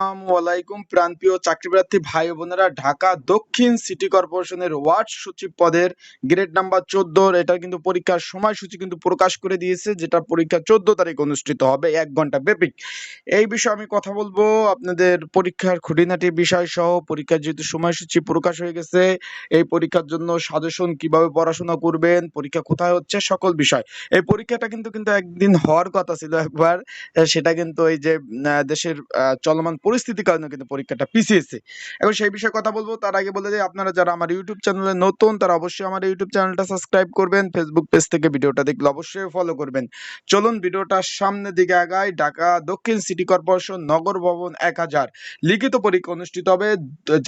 আলাইকুম প্রান্তীয় চাকরিপ্রার্থী ভাই বোনেরা। ঢাকা দক্ষিণ সিটি কর্পোরেশনের ওয়ার্ড সচিব পদের গ্রেড নাম্বার চোদ্দোর এটা কিন্তু পরীক্ষার সময়সূচি কিন্তু প্রকাশ করে দিয়েছে, যেটা পরীক্ষা চোদ্দ তারিখ অনুষ্ঠিত হবে, এক ঘণ্টা ব্যাপী। এই বিষয়ে আমি কথা বলব, আপনাদের পরীক্ষার খুঁটিনাটি বিষয় সহ, পরীক্ষার যেহেতু সময়সূচি প্রকাশ হয়ে গেছে, এই পরীক্ষার জন্য সাজেশন কীভাবে পড়াশোনা করবেন, পরীক্ষা কোথায় হচ্ছে, সকল বিষয়। এই পরীক্ষাটা কিন্তু কিন্তু একদিন হওয়ার কথা ছিল একবার, সেটা কিন্তু এই যে দেশের চলমান পরিস্থিতির কারণে কিন্তু পরীক্ষাটা পিছিয়েছে। এখন সেই বিষয়ে কথা বলব। তার আগে বলে দিই, আপনারা যারা আমার ইউটিউব চ্যানেলে নতুন, তারা অবশ্যই আমার ইউটিউব চ্যানেলটা সাবস্ক্রাইব করবেন। ফেসবুক পেজ থেকে ভিডিওটা দেখলে অবশ্যই ফলো করবেন। চলুন ভিডিওটা সামনের দিকে আগায় ঢাকা দক্ষিণ সিটি কর্পোরেশন নগর ভবন এক হাজার। লিখিত পরীক্ষা অনুষ্ঠিত হবে।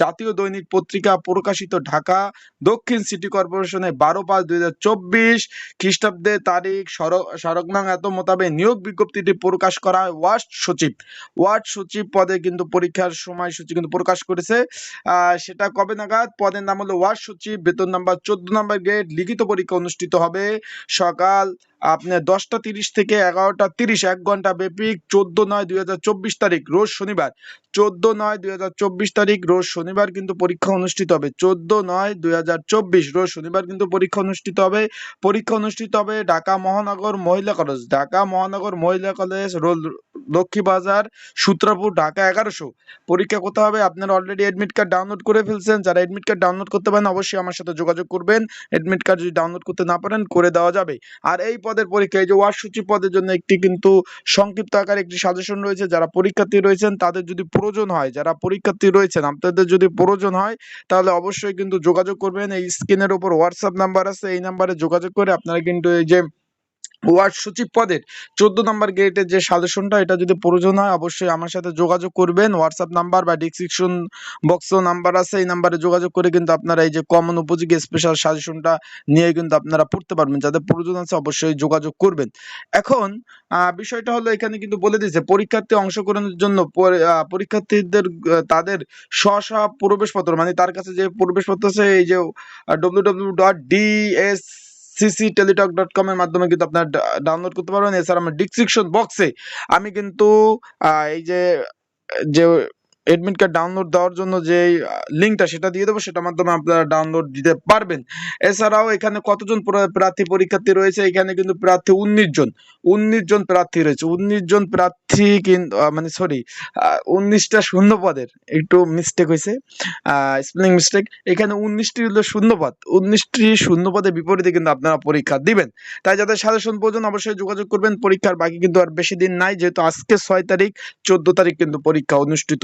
জাতীয় দৈনিক পত্রিকা প্রকাশিত ঢাকা দক্ষিণ সিটি কর্পোরেশনে বারো পাঁচ দুই হাজার চব্বিশ। খ্রিস্টাব্দের তারিখ সড়ক সড়কনাং এত মোতাবেক নিয়োগ বিজ্ঞপ্তিটি প্রকাশ করা হয় ওয়ার্ড সচিব। ওয়ার্ড সচিব পদে কিন্তু পরীক্ষার সময়সূচি কিন্তু প্রকাশ করেছে। সেটা কবে নাগাদ? পদের নাম হলো ওয়ার্ড সচিব, বেতন নাম্বার চোদ্দ নাম্বার গ্রেড, লিখিত পরীক্ষা অনুষ্ঠিত হবে সকাল আপনার দশটা তিরিশ থেকে এগারোটা তিরিশ, এক ঘণ্টা ব্যাপী চোদ্দ নয় দুই হাজার চব্বিশ তারিখ, রোজ শনিবার। চোদ্দ নয় দুই হাজার চব্বিশ তারিখ, রোজ শনিবার কিন্তু পরীক্ষা অনুষ্ঠিত হবে। চোদ্দ নয় দুই হাজার চব্বিশ, রোজ শনিবার কিন্তু পরীক্ষা অনুষ্ঠিত হবে। পরীক্ষা অনুষ্ঠিত হবে ঢাকা মহানগর মহিলা college. Dhaka Mahanagar Mahila college roll Lakshmibazar, Sutrapur, Dhaka এগারোশো। পরীক্ষা কোথায় হবে, আপনারা অলরেডি এডমিট কার্ড ডাউনলোড করে ফেলছেন। যারা এডমিট কার্ড ডাউনলোড করতে পারেন, অবশ্যই আমার সাথে যোগাযোগ করবেন। এডমিট কার্ড যদি ডাউনলোড করতে না পারেন, করে দেওয়া যাবে। আর এই পদের পরীক্ষা, এই যে ওয়ার্ড সূচি পদের জন্য একটি কিন্তু সংক্ষিপ্ত আকারে একটি সাজেশন রয়েছে। যারা পরীক্ষার্থী রয়েছেন, তাদের যদি প্রয়োজন হয়, যারা পরীক্ষার্থী রয়েছেন, আপনাদের যদি প্রয়োজন হয়, তাহলে অবশ্যই কিন্তু যোগাযোগ করবেন। এই স্ক্রিনের উপর হোয়াটসঅ্যাপ নাম্বার আছে, এই নাম্বারে যোগাযোগ করে আপনারা কিন্তু এই যে ওয়ার্ড সচিব পদের চোদ্দ নম্বর গেটের যে সাজেশনটা, এটা যদি প্রয়োজন হয়, অবশ্যই আমার সাথে যোগাযোগ করবেন। হোয়াটসঅ্যাপ নাম্বার বা ডিসক্রিপশন বক্সও নাম্বার আছে। এই নাম্বারে যোগাযোগ করে কিন্তু আপনারা এই যে কমন উপযোগী স্পেশাল সাজেশনটা নিয়ে কিন্তু আপনারা পড়তে পারবেন। যাদের প্রয়োজন আছে, অবশ্যই যোগাযোগ করবেন। এখন বিষয়টা হলো এখানে কিন্তু বলে দিয়েছে, পরীক্ষার্থী অংশগ্রহণের জন্য পরীক্ষার্থীদের তাদের স্ব প্রবেশপত্র মানে তার কাছে যে প্রবেশপত্র আছে, এই যে W W dot DS CC Teletalk dot কমের মাধ্যমে কিন্তু আপনার ডাউনলোড করতে পারবেন। এছাড়া আমার ডিসক্রিপশন বক্সে আমি কিন্তু এই যে যে এডমিট কার্ড ডাউনলোড দেওয়ার জন্য যে লিঙ্কটা সেটা দিয়ে দেবো, সেটার মাধ্যমে আপনারা ডাউনলোড দিতে পারবেন। এছাড়াও এখানে কতজন প্রার্থী পরীক্ষার্থী রয়েছে? এখানে কিন্তু প্রার্থী উনিশ জন। উনিশ জন প্রার্থী রয়েছে। উনিশ জন প্রার্থী কিন্তু মানে সরি উনিশটা শূন্য পদের। একটু মিস্টেক হয়েছে স্পেলিং মিস্টেক এখানে উনিশটি হলো শূন্যপদ উনিশটি শূন্যপদের বিপরীতে কিন্তু আপনারা পরীক্ষা দিবেন। তাই যাদের সাজেশন প্রয়োজন অবশ্যই যোগাযোগ করবেন। পরীক্ষার বাকি কিন্তু আর বেশি দিন নাই, যেহেতু আজকে ছয় তারিখ, চোদ্দ তারিখ কিন্তু পরীক্ষা অনুষ্ঠিত